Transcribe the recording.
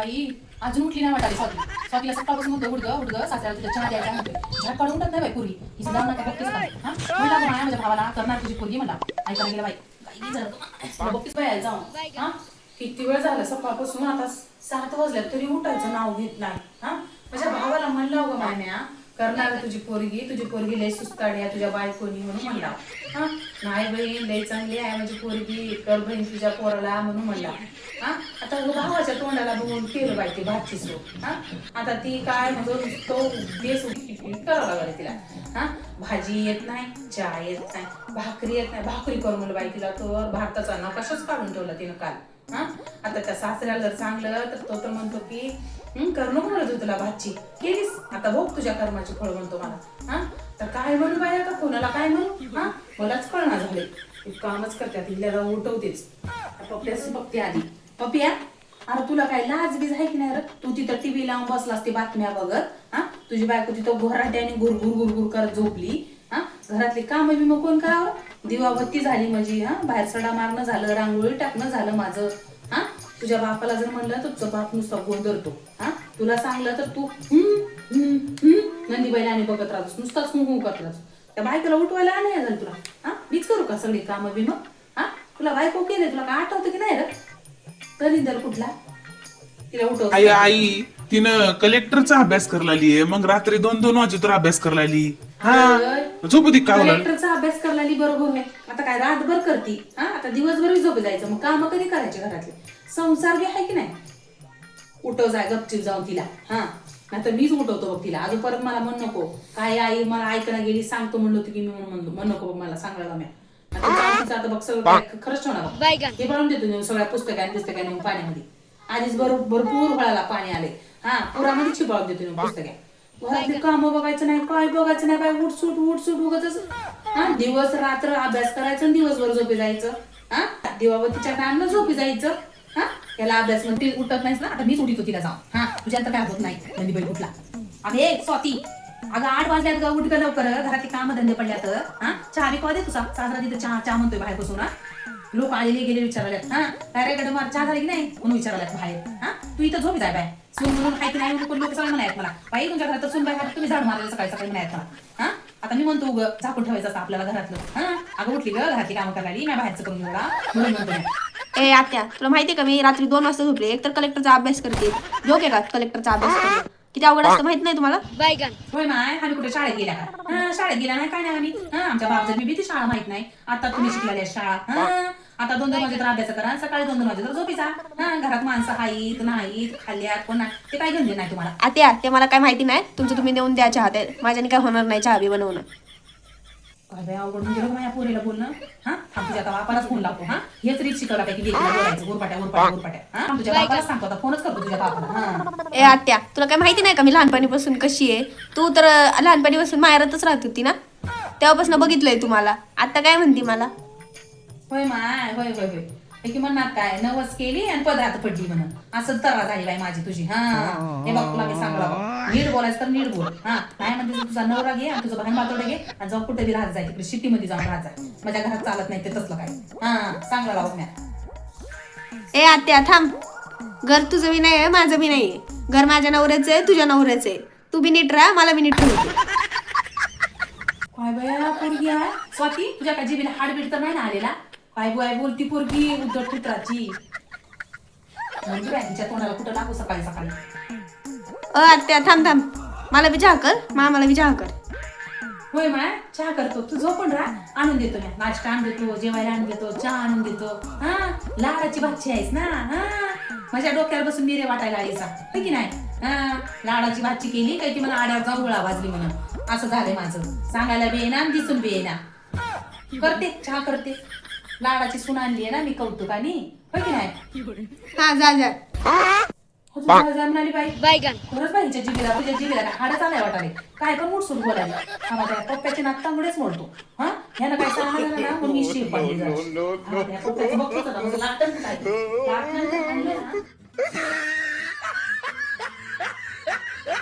बाई अजून उठली नाही वाटाली स्वाती. स्वातीला सकाळपासून म्हणतो उडग उडग सासऱ्याला तुझ्या चहा द्यायचा म्हणतोय. झाड काढून उठत नाही बाई पुरी. हिचं जाऊन नका बघतेच का? हा? म्हणला माया माझ्या भावाला करणार तुझी पोरगी मला ऐकायला गेला बाई बाई झालं बघतेच बाई आई जाऊन. हा? किती वेळ झाला सकाळपासून आता सात वाजल्यात तरी उठायचं नाव घेत नाही. हा? माझ्या भावाला म्हणलं अगं मान्या करणार तुझी पोरगी तुझी पोरगी लय सुस्ताडी आहे तुझ्या बायकोनी म्हणून म्हणला. हा? नाही बहीण लय चांगली आहे माझी पोरगी कर बहीण तुझ्या पोराला म्हणून म्हणला. हा? आता भावाच्या तोंडाला बघून केलं बाई ती भातची सो. हा? आता ती काय म्हणून तो बेस करावं लागला तिला. हा? भाजी येत नाही चहा येत नाही भाकरी येत नाही. भाकरी करून म्हणलं बाई तिला तर भारताचा नकाशाच काढून ठेवला तिनं काल. हा? आता त्या सासऱ्याला जर चांगलं तर तो तर म्हणतो की करणं म्हणत होती तुला भाची केलीस आता बघ तुझ्या कर्माची फळ म्हणतो मला. हा? तर काय म्हणू बाई आता? कोणाला काय म्हणू? हा? मलाच कळणार झाले. कामच करते तिला उठवतेच. पप्प्याच बघते आधी पप्या अरे तुला काय लाज बीज आहे की नाही रे? तू तिथं टीव्ही लावून बसलास ते बातम्या बघत. हा? तुझी बायको तिथं घोराट्याने गुरगुर गुरगुर करत झोपली. हा? घरातली काम बिम कोण करावं? दिवाबत्ती झाली म्हणजे हा? बाहेर सडा मारणं झालं रांगोळी टाकणं झालं माझं हा? तुझ्या बापाला जर म्हणलं तर तुझा बाप नुसता गोंध धरतो हा? तुला सांगलं तर तू नंदीबाईला आणि बघत राहतोस नुसताच हू हू करत राहतोस. त्या बायकोला उठवायला नाही झालं तुला हा? मीच करू का सगळी कामं बिम? हा? तुला बायको केले तुला काय आठवतं की नाही रे? कलिंदर कुठला? तिला उठव आई आई तिनं कलेक्टरचा अभ्यास करायला मग रात्री दोन दोन वाजे तर अभ्यास करायला आली. हा? झोपू दे का कलेक्टरचा अभ्यास करायला बरोबर आहे आता काय रातभर करती हा? आता दिवसभर झोप जायचं मग काम कधी करायचे घरातले? संसार बी आहे की नाही? उठव जाय गपचीप जाऊन तिला हा? नाहीतर मीच उठवतो बघ तिला. अजून परत मला म्हण नको. काय आई मला ऐकायला गेली सांगतो म्हणलो होती की मी म्हणून म्हणलो. म्हण नको बघ मला सांगायला मी. आता बघ सगळं काय खरंच ठेवणार बघ. हे बनवून देतो मी सगळ्या पुस्तकाने पुस्तकाने पाण्यामध्ये. आधीच भर भरपूर फळाला पाणी आले हा पुरामध्ये चिपळून देतो मी पुस्तके. घरातली कामं बघायचं नाही काय बघायचं नाही बाय उठसूट उठसूट उगाच हा दिवस रात्र अभ्यास करायचं आणि दिवसभर झोपी जायचं. हा दिवाबतीच्या टाइमला झोपी जायचं. हा याला अभ्यास म्हणते उठत नाहीस ना आता मीच उठितो तिला जाऊन हा तुझ्या तर काय होत नाही. नंदीबाई कुठला उठला. अरे स्वाती अगं आठ वाजल्यात ग उठ लवकर. घरातली काम धंदे पडल्यात. हा चहा विकवा दे तुझा? साजरा तिथं चहा चहा म्हणतोय बाहेर बसून हा. लोक आलेले गेले विचारायला हा अरे मार चहा झाली की नाही? म्हणून विचारायला बाहेर. हा तू इथं झोपी जाय बाय. सून म्हणून हाय नाही म्हणून लोक चांगलं म्हणायत मला. बाई तुमच्या घरात सून बाहेर तुम्ही झाड मारायला सकाळी सकाळी म्हणायत मला. हा? आता मी म्हणतो उग झाकून ठेवायचं असतं आपल्याला घरातलं. हा? अगं उठली ग घरातली कामं करायला मी बाहेरचं करून एवढा म्हणून म्हणतो मी. ए आत्या तुला माहितीये का मी रात्री दोन वाजता झोपले एक तर कलेक्टरचा अभ्यास करते. आहे का? कलेक्टरचा अभ्यास करणं किती अवघड असतं माहीत नाही तुम्हाला? होय माय आम्ही कुठे शाळेत गेल्या का? हा शाळेत गेल्या नाही काय नाही आम्ही? हा आमच्या बापचं बी ती शाळा माहीत नाही. आता तुम्ही शिकलेल्या शाळा. हा? आता दोन दोन वाजे तर अभ्यास करा. सकाळी दोन दोन वाजे तर झोपीचा. हा घरात माणसं हाईत नाहीत खाल्ल्यात कोण नाही. ते काय घेऊन नाही तुम्हाला. आत्या ते मला काय माहिती नाही. तुमचं तुम्ही नेऊन द्या चहा. ते माझ्याने काय होणार नाही चहा बी बनवणं. काय बाई अवघड म्हणजे बघ माझ्या पोरीला बोलणं. हा थांब तुझ्या आता बापालाच फोन लागतो हा. हेच रीत शिकवला काय की लेकीला बोलायचं गोरपाट्या गोरपाट्या गोरपाट्या. हा थांब तुझ्या बापालाच सांगतो आता. फोनच करतो तुझ्या बापाला. हा. ए आत्या तुला काय माहिती नाही का मी लहानपणीपासून कशी आहे? तू तर अं, लहानपणीपासून माहेरातच राहत होती ना? तेव्हापासून बघितलंय तुम्हाला. आता काय म्हणती मला? होय माय होय होय होय. हे की म्हणणार काय? नवस केली आणि पदरात पडली म्हणून. असं तरा झाली बाई माझी तुझी. हा. हे बघ तुला मी सांगला बघ नीट बोलायचं तर नीट बोल. हा. नाही म्हणते तुझा नवरा घे आणि तुझं भान बातोडे घे आणि जाऊन कुठे बी राहत जाय तिकडे सिटीमध्ये जाऊन राहत जाय माझ्या घरात चालत नाही ते तसलं काय. हा. सांगला बघ म्या. ए आत्या थांब. घर तुझं बी नाही आहे माझं बी नाही आहे. घर माझ्या नवऱ्याचं आहे तुझ्या नवऱ्याचं आहे. तू बी नीट राहा मला बी नीट ठेवते काय बया पोरगी आहे स्वाती तुझ्या काय जीबीला हाडबीड तर नाही ना आलेला? काय बाय बोलती पोरगी उद्धट पुत्राची म्हणजे तोंडाला कुठं टाकू सकाळी सकाळी? अ आत्या थांब थांब. मला बी चहा कर. मामाला बी चहा कर. होय माय चहा करतो. तू झोपून राहा. आणून देतो मी. नाश्ता आणून देतो जेवायला आणून देतो चहा आणून देतो. हा? लाडाची भाची आहेस ना? हा? माझ्या डोक्यावर बसून मिरे वाटायला आलीसा होय की नाही? हा? लाडाची भाची केली काही ती मला आड्यावर जाऊन गोळा वाजली म्हणून. असं झालंय माझं. सांगायला बी आणि दिसून बी येईना. करते चहा करते. लाडाची सून आणली आहे ना मी कौतुकानी होय की नाही? हा जा जा. अजून काय जाय म्हणाली बाई. खरंच बाई हिच्या जिबीला तुझ्या जिबीला काय हाडच आलाय वाटाले. काय पण मुठसूट बोलायला. हा माझ्या नात्तामुळेच मोडतो. हा? ह्यानं काय सांगायला ना म्हणून मी शिर पडली जरा. हा, त्या पप्प्याचं बघतोच आता, माझं लाटण काय लाटण काय आणलंय ना?